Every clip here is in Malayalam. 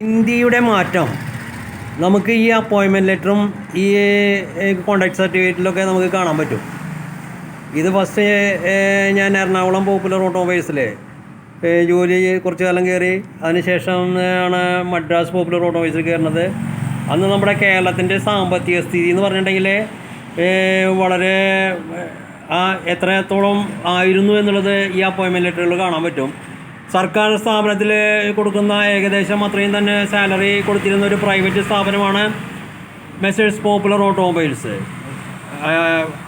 ഇന്ത്യയുടെ മാറ്റം. നമുക്ക് ഈ അപ്പോയിൻമെന്റ് ലെറ്ററും ഈ കോണ്ടാക്ട് സർട്ടിഫിക്കറ്റിലൊക്കെ നമുക്ക് കാണാൻ പറ്റും. ഇത് ഫസ്റ്റ് ഞാൻ എറണാകുളം പോപ്പുലർ ഓട്ടോമൊബൈൽസിൽ ജോലി കുറച്ച് കാലം കയറി അതിനുശേഷം ആണ് മദ്രാസ് പോപ്പുലർ ഓട്ടോമൊബൈൽസിൽ കയറുന്നത് അന്ന് നമ്മുടെ കേരളത്തിന്റെ സാമ്പത്തിക സ്ഥിതി എന്ന് പറഞ്ഞിട്ടുണ്ടെങ്കിൽ വളരെ ആ എത്രത്തോളം ആയിരുന്നു എന്നുള്ളത് ഈ അപ്പോയിൻമെന്റ് ലെറ്ററുകൾ കാണാൻ പറ്റും. സർക്കാർ സ്ഥാപനത്തിൽ കൊടുക്കുന്ന ഏകദേശം അത്രയും തന്നെ സാലറി കൊടുത്തിരുന്ന ഒരു പ്രൈവറ്റ് സ്ഥാപനമാണ് മെസ്സേഴ്സ് പോപ്പുലർ ഓട്ടോമൊബൈൽസ്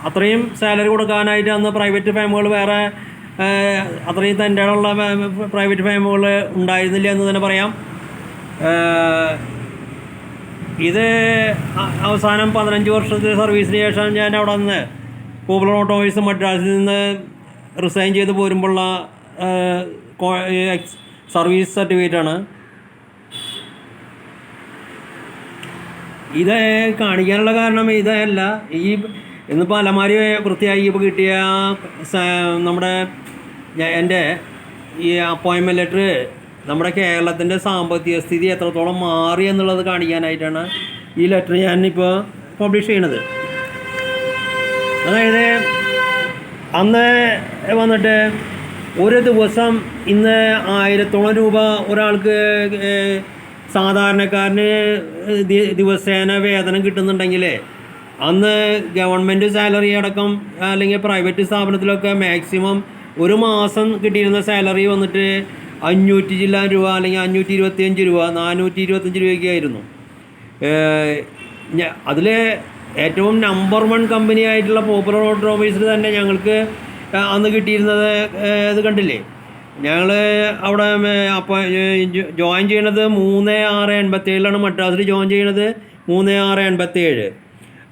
അത്രയും സാലറി കൊടുക്കാനായിട്ട് അന്ന് പ്രൈവറ്റ് ഫാമുകൾ വേറെ അത്രയും തന്റെ ഉള്ള പ്രൈവറ്റ് ഫേമുകൾ ഉണ്ടായിരുന്നില്ല എന്ന് തന്നെ പറയാം. ഇത് അവസാനം പതിനഞ്ച് വർഷത്തെ സർവീസിന് ശേഷം ഞാൻ അവിടെ നിന്ന് പോപ്പുലർ ഓട്ടോമൊബൈൽസ് മദ്രാസിൽ നിന്ന് റിസൈൻ ചെയ്ത് പോരുമ്പോഴുള്ള ആഹ് സർട്ടിഫിക്കറ്റ് ആണ് ഇത് കാണിക്കാനുള്ള കാരണം ഇതല്ല. ഈ ഇന്നിപ്പോൾ അലമാരി വൃത്തിയായി ഇപ്പോൾ കിട്ടിയ നമ്മുടെ എന്റെ ഈ അപ്പോയിൻമെന്റ് ലെറ്റർ നമ്മുടെ കേരളത്തിന്റെ സാമ്പത്തിക സ്ഥിതി എത്രത്തോളം മാറി എന്നുള്ളത് കാണിക്കാനായിട്ടാണ് ഈ ലെറ്റർ ഞാനിപ്പോൾ പബ്ലിഷ് ചെയ്യണത്. അതായത് അന്ന് വന്നിട്ട് ഒരു ദിവസം ഇന്ന് ആയിരത്തോളം രൂപ ഒരാൾക്ക് സാധാരണക്കാരന് ദിവസേന വേതനം കിട്ടുന്നുണ്ടെങ്കിൽ അന്ന് ഗവൺമെന്റ് സാലറി അടക്കം അല്ലെങ്കിൽ പ്രൈവറ്റ് സ്ഥാപനത്തിലൊക്കെ മാക്സിമം ഒരു മാസം കിട്ടിയിരുന്ന സാലറി വന്നിട്ട് അഞ്ഞൂറ്റി ചില്ലാൻ രൂപ അല്ലെങ്കിൽ അഞ്ഞൂറ്റി ഇരുപത്തിയഞ്ച് രൂപ നാനൂറ്റി ഇരുപത്തഞ്ച് രൂപയൊക്കെ ആയിരുന്നു. അതിൽ ഏറ്റവും നമ്പർ വൺ കമ്പനിയായിട്ടുള്ള പോപ്പുലർ ഓട്ടോമൊബൈൽസിൽ തന്നെ ഞങ്ങൾക്ക് അന്ന് കിട്ടിയിരുന്നത് ഇത് കണ്ടില്ലേ? ഞങ്ങൾ അവിടെ അപ്പോൾ ജോയിൻ ചെയ്യണത് മൂന്ന് ആറ് എൺപത്തേഴിലാണ് മദ്രാസിൽ ജോയിൻ ചെയ്യണത് മൂന്ന് ആറ് എൺപത്തേഴ്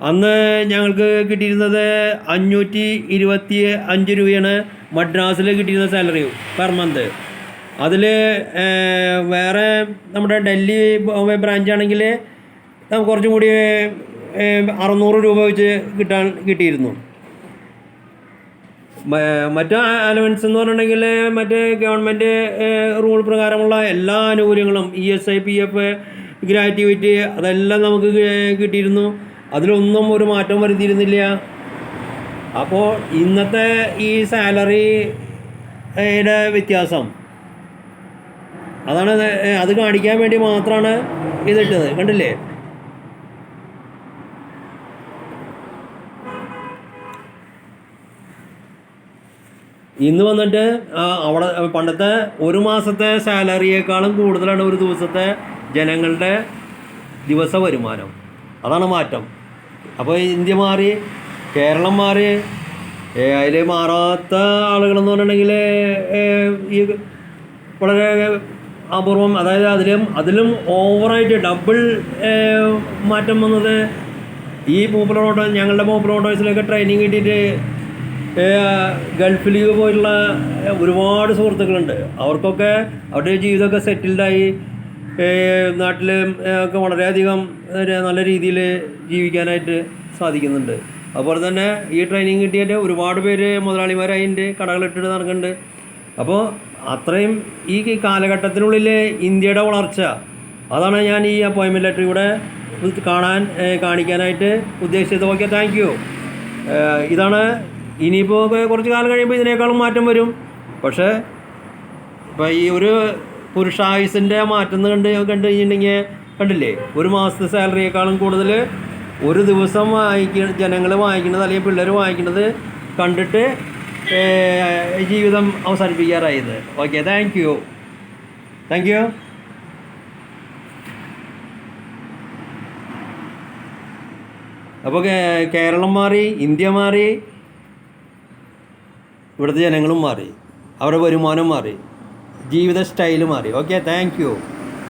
അന്ന് ഞങ്ങൾക്ക് കിട്ടിയിരുന്നത് അഞ്ഞൂറ്റി ഇരുപത്തി അഞ്ച് രൂപയാണ് മദ്രാസിൽ കിട്ടിയിരുന്ന സാലറി പെർ മന്ത് അതിൽ വേറെ നമ്മുടെ ഡൽഹി ബോംബെ ബ്രാഞ്ച് ആണെങ്കിൽ നമുക്ക് കുറച്ചും കൂടി അറുന്നൂറ് രൂപ വെച്ച് കിട്ടാൻ കിട്ടിയിരുന്നു. മറ്റ് അലവൻസ് എന്ന് പറഞ്ഞിട്ടുണ്ടെങ്കിൽ മറ്റേ ഗവൺമെന്റ് റൂൾ പ്രകാരമുള്ള എല്ലാ ആനുകൂല്യങ്ങളും E S I P F gratuity അതെല്ലാം നമുക്ക് കിട്ടിയിരുന്നു. അതിലൊന്നും ഒരു മാറ്റം വരുത്തിയിരുന്നില്ല. അപ്പോൾ ഇന്നത്തെ ഈ സാലറിയുടെ വ്യത്യാസം? അതാണ് അത് കാണിക്കാൻ വേണ്ടി മാത്രമാണ് ഇതിട്ടത് കണ്ടില്ലേ? ഇന്ന് വന്നിട്ട് അവിടെ പണ്ടത്തെ ഒരു മാസത്തെ സാലറിയേക്കാളും കൂടുതലാണ് ഒരു ദിവസത്തെ ജനങ്ങളുടെ ദിവസ വരുമാനം. അതാണ് മാറ്റം. അപ്പോൾ ഇന്ത്യ മാറി കേരളം മാറി അതിൽ മാറാത്ത ആളുകളെന്ന് പറഞ്ഞിട്ടുണ്ടെങ്കിൽ ഈ വളരെ അപൂർവം അതായത് അതിലും അതിലും ഓവറായിട്ട് ഡബിൾ മാറ്റം വന്നത് ഈ പോപ്പുലർ ഓട്ടോ ഞങ്ങളുടെ പോപ്പുലർ ഓട്ടോസിലൊക്കെ ട്രെയിനിങ് കിട്ടിയിട്ട് ഗൾഫിൽ പോയിട്ടുള്ള ഒരുപാട് സുഹൃത്തുക്കളുണ്ട്. അവർക്കൊക്കെ അവരുടെ ജീവിതമൊക്കെ സെറ്റിൽഡായി നാട്ടിൽ ഒക്കെ വളരെയധികം നല്ല രീതിയിൽ ജീവിക്കാനായിട്ട് സാധിക്കുന്നുണ്ട്. അതുപോലെ തന്നെ ഈ ട്രെയിനിങ് കിട്ടിയിട്ട് ഒരുപാട് പേര് മുതലാളിമാരായിട്ടുണ്ട് കടകളിട്ടിട്ട് നടക്കുന്നുണ്ട് അപ്പോൾ അത്രയും ഈ കാലഘട്ടത്തിനുള്ളിൽ ഇന്ത്യയുടെ വളർച്ച അതാണ് ഞാൻ ഈ അപ്പോയിൻമെന്റ് ലെറ്റർ ഇവിടെ കാണാൻ കാണിക്കാനായിട്ട് ഉദ്ദേശിച്ചത്. ഓക്കെ താങ്ക് യു ഇതാണ് ഇനിയിപ്പോൾ കുറച്ച് കാലം കഴിയുമ്പോൾ ഇതിനേക്കാളും മാറ്റം വരും. പക്ഷേ ഇപ്പം ഈ ഒരു പുരുഷായുസിന്റെ മാറ്റം കണ്ട് കണ്ടു കഴിഞ്ഞിട്ടുണ്ടെങ്കിൽ കണ്ടില്ലേ? ഒരു മാസത്തെ സാലറിയേക്കാളും കൂടുതൽ ഒരു ദിവസം വാങ്ങിക്ക ജനങ്ങൾ വാങ്ങിക്കുന്നത് അല്ലെങ്കിൽ പിള്ളേർ വാങ്ങിക്കുന്നത് കണ്ടിട്ട് ജീവിതം അവസാനിപ്പിക്കാറായത്. Okay thank you thank you അപ്പോൾ കേരളം മാറി ഇന്ത്യ മാറി ഇവിടുത്തെ ജനങ്ങളും മാറി അവരുടെ വരുമാനം മാറി ജീവിത സ്റ്റൈൽ മാറി. Okay thank